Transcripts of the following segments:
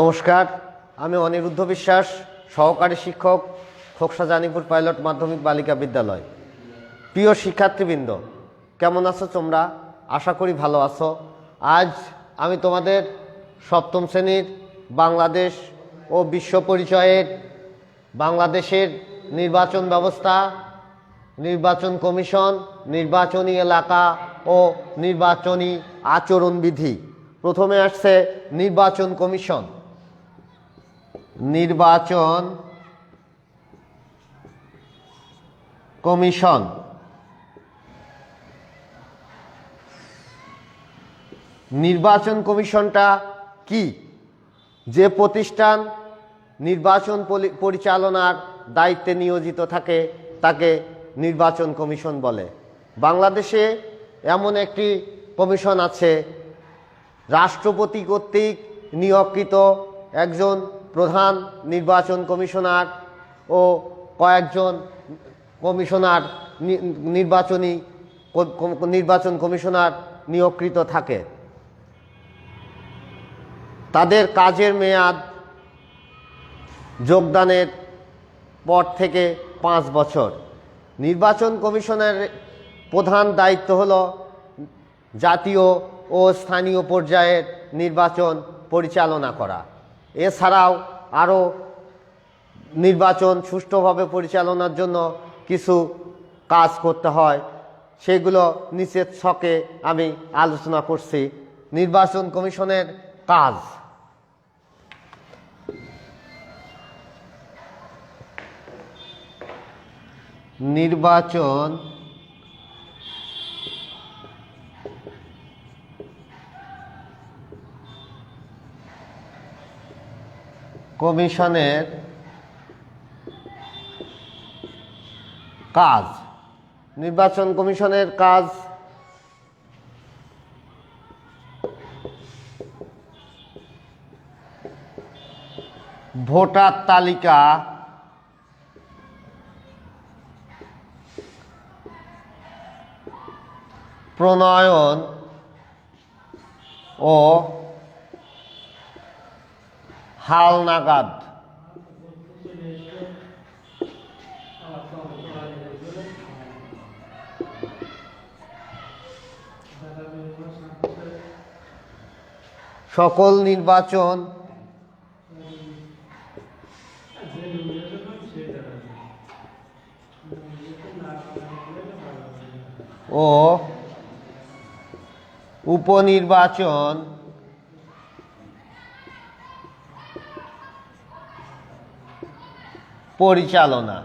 নমস্কার, আমি অনিরুদ্ধ বিশ্বাস, সহকারী শিক্ষক, খোকসা জানিপুর পাইলট মাধ্যমিক বালিকা বিদ্যালয়। প্রিয় শিক্ষার্থীবৃন্দ, কেমন আছো তোমরা? আশা করি ভালো আছো। আজ আমি তোমাদের সপ্তম শ্রেণির বাংলাদেশ ও বিশ্ব পরিচয়ের বাংলাদেশের নির্বাচন ব্যবস্থা, নির্বাচন কমিশন, নির্বাচনী এলাকা ও নির্বাচনী আচরণবিধি। প্রথমে আসছে নির্বাচন কমিশন। নির্বাচন কমিশন। নির্বাচন কমিশনটা কি? যে প্রতিষ্ঠান নির্বাচন পরিচালনার দায়িত্বে নিয়োজিত থাকে, তাকে নির্বাচন কমিশন বলে। বাংলাদেশে এমন একটি কমিশন আছে, রাষ্ট্রপতি কর্তৃক নিয়োগকৃত একজন প্রধান নির্বাচন কমিশনার ও কয়েকজন কমিশনার নির্বাচনী নির্বাচন কমিশনার নিয়োগকৃত থাকে। তাদের কাজের মেয়াদ যোগদানের পর থেকে পাঁচ বছর। নির্বাচন কমিশনের প্রধান দায়িত্ব হল জাতীয় ও স্থানীয় পর্যায়ের নির্বাচন পরিচালনা করা। এছাড়াও আরও নির্বাচন সুষ্ঠুভাবে পরিচালনার জন্য কিছু কাজ করতে হয়। সেগুলো নিচের ছকে আমি আলোচনা করছি। নির্বাচন কমিশনের কাজ। নির্বাচন কমিশনের কাজ নির্বাচন কমিশনের কাজ ভোটার তালিকা প্রণয়ন ও হালনাগাদ সকল নির্বাচন ও উপনির্বাচন পরিচালনা।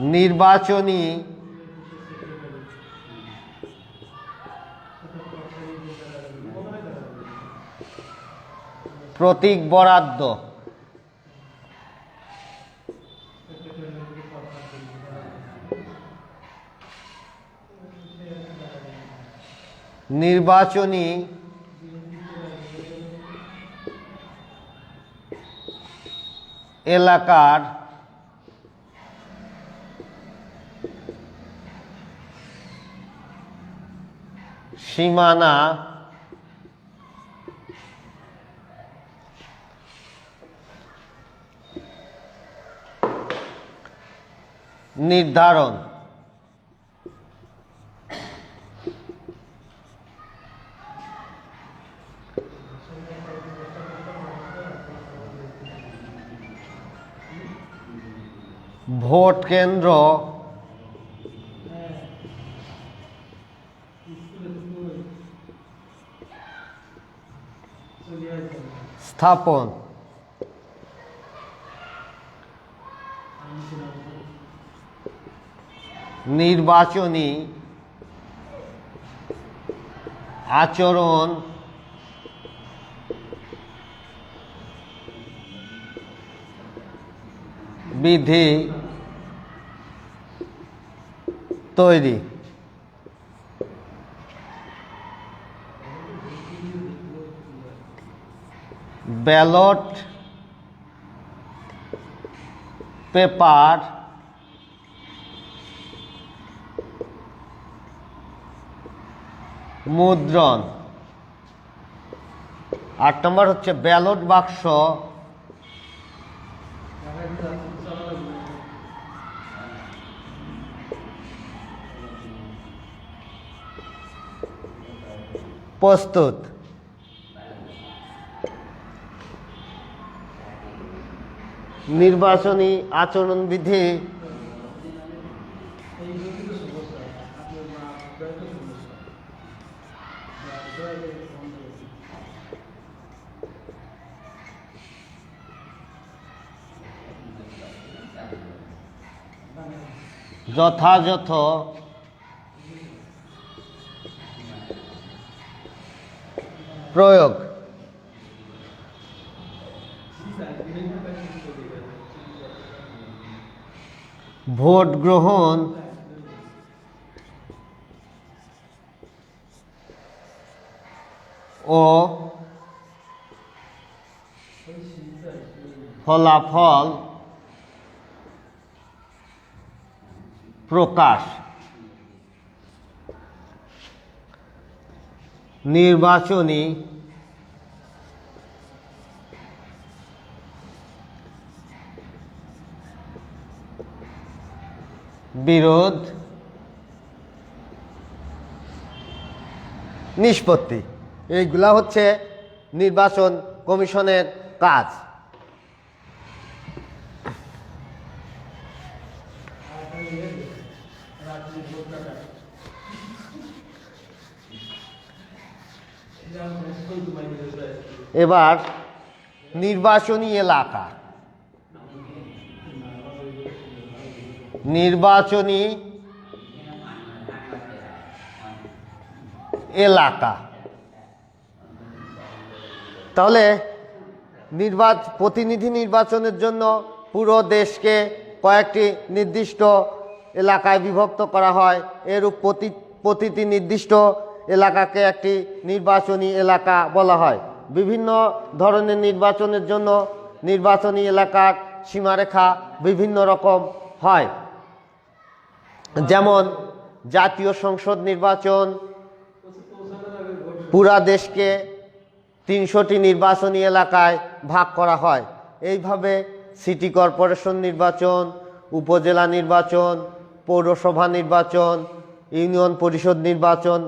নির্বাচনী প্রতীক বরাদ্দ। নির্বাচনী এলাকার সীমানা নির্ধারণ। ভোট কেন্দ্র। স্থাপন। নির্বাচনী আচরণ। বিধি। তৈরি। ব্যালট পেপার মুদ্রণ। আট নম্বর হচ্ছে ব্যালট বাক্স। প্রস্তুত। নির্বাচনী আচরণবিধি যথাযথ প্রয়োগ। ভোট গ্রহণ। ও ফলাফল প্রকাশ। নির্বাচনী বিরোধ নিষ্পত্তি। এইগুলা হচ্ছে নির্বাচন কমিশনের কাজ। এবার নির্বাচনী এলাকা। নির্বাচনী এলাকা। তাহলে নির্বাচ, প্রতিনিধি নির্বাচনের জন্য পুরো দেশকে কয়েকটি নির্দিষ্ট এলাকায় বিভক্ত করা হয়। এরূপ প্রতি, প্রতিটি নির্দিষ্ট এলাকাকে একটি নির্বাচনী এলাকা বলা হয়। বিভিন্ন ধরনের নির্বাচনের জন্য নির্বাচনী এলাকার সীমারেখা বিভিন্ন রকম হয়। যেমন, জাতীয় সংসদ নির্বাচন পুরা দেশকে তিনশোটি নির্বাচনী এলাকায় ভাগ করা হয়। এইভাবে সিটি কর্পোরেশন নির্বাচন, উপজেলা নির্বাচন, পৌরসভা নির্বাচন, ইউনিয়ন পরিষদ নির্বাচন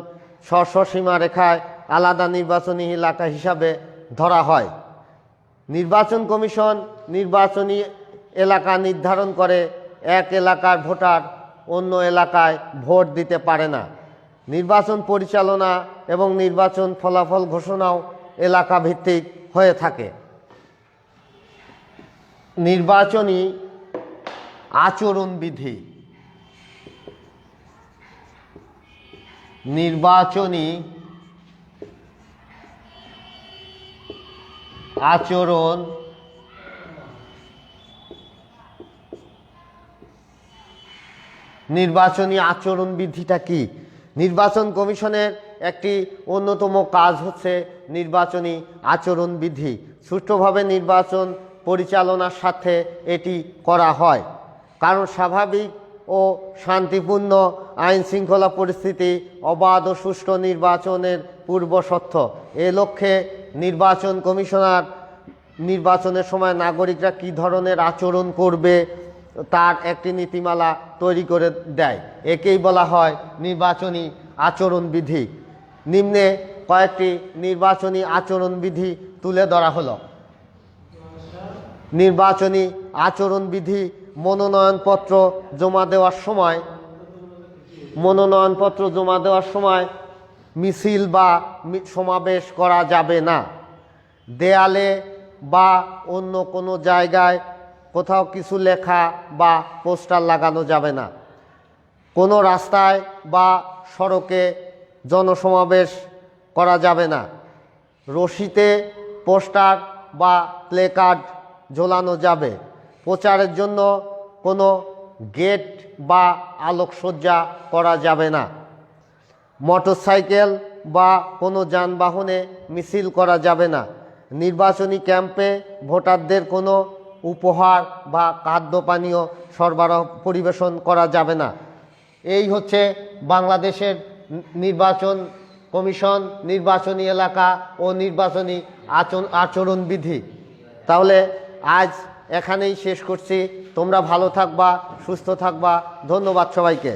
স্ব সীমারেখায় আলাদা নির্বাচনী এলাকা হিসাবে ধরা হয়। নির্বাচন কমিশন নির্বাচনী এলাকা নির্ধারণ করে, এক এলাকার ভোটার অন্য এলাকায় ভোট দিতে পারে না। নির্বাচন পরিচালনা এবং নির্বাচন ফলাফল ঘোষণাও এলাকা ভিত্তিক হয়ে থাকে। নির্বাচনী আচরণবিধি নির্বাচনী আচরণ নির্বাচনী আচরণ বিধিটা কি? নির্বাচন কমিশনের একটি অন্যতম কাজ হচ্ছে নির্বাচনী আচরণ বিধি। সুষ্ঠুভাবে নির্বাচন পরিচালনার সাথে এটি করা হয়। কারণ স্বাভাবিক ও শান্তিপূর্ণ আইন শৃঙ্খলা পরিস্থিতি, অবাধ ও সুষ্ঠু নির্বাচনের পূর্বশর্ত এ লক্ষ্যে নির্বাচন কমিশনার নির্বাচনের সময় নাগরিকরা কী ধরনের আচরণ করবে তার একটি নীতিমালা তৈরি করে দেয়। একেই বলা হয় নির্বাচনী আচরণবিধি। নিম্নে কয়েকটি নির্বাচনী আচরণবিধি তুলে ধরা হলো। নির্বাচনী আচরণবিধি মনোনয়নপত্র জমা দেওয়ার সময়, মনোনয়নপত্র জমা দেওয়ার সময় মিছিল বা সমাবেশ করা যাবে না। দেয়ালে বা অন্য কোনো জায়গায় কোথাও কিছু লেখা বা পোস্টার লাগানো যাবে না। কোনো রাস্তায় বা সড়কে জনসমাবেশ করা যাবে না। রশিতে পোস্টার বা প্লেকার্ড ঝোলানো যাবে। প্রচারের জন্য কোনো গেট বা আলোকসজ্জা করা যাবে না। মোটরসাইকেল বা কোনো যানবাহনে মিছিল করা যাবে না। নির্বাচনী ক্যাম্পে ভোটারদের কোনো উপহার বা খাদ্য পানীয় সরবরাহ পরিবেশন করা যাবে না। এই হচ্ছে বাংলাদেশের নির্বাচন কমিশন, নির্বাচনী এলাকা ও নির্বাচনী আচরণ আচরণবিধি। তাহলে আজ এখানেই শেষ করছি। তোমরা ভালো থাকবা সুস্থ থাকবা। ধন্যবাদ সবাইকে।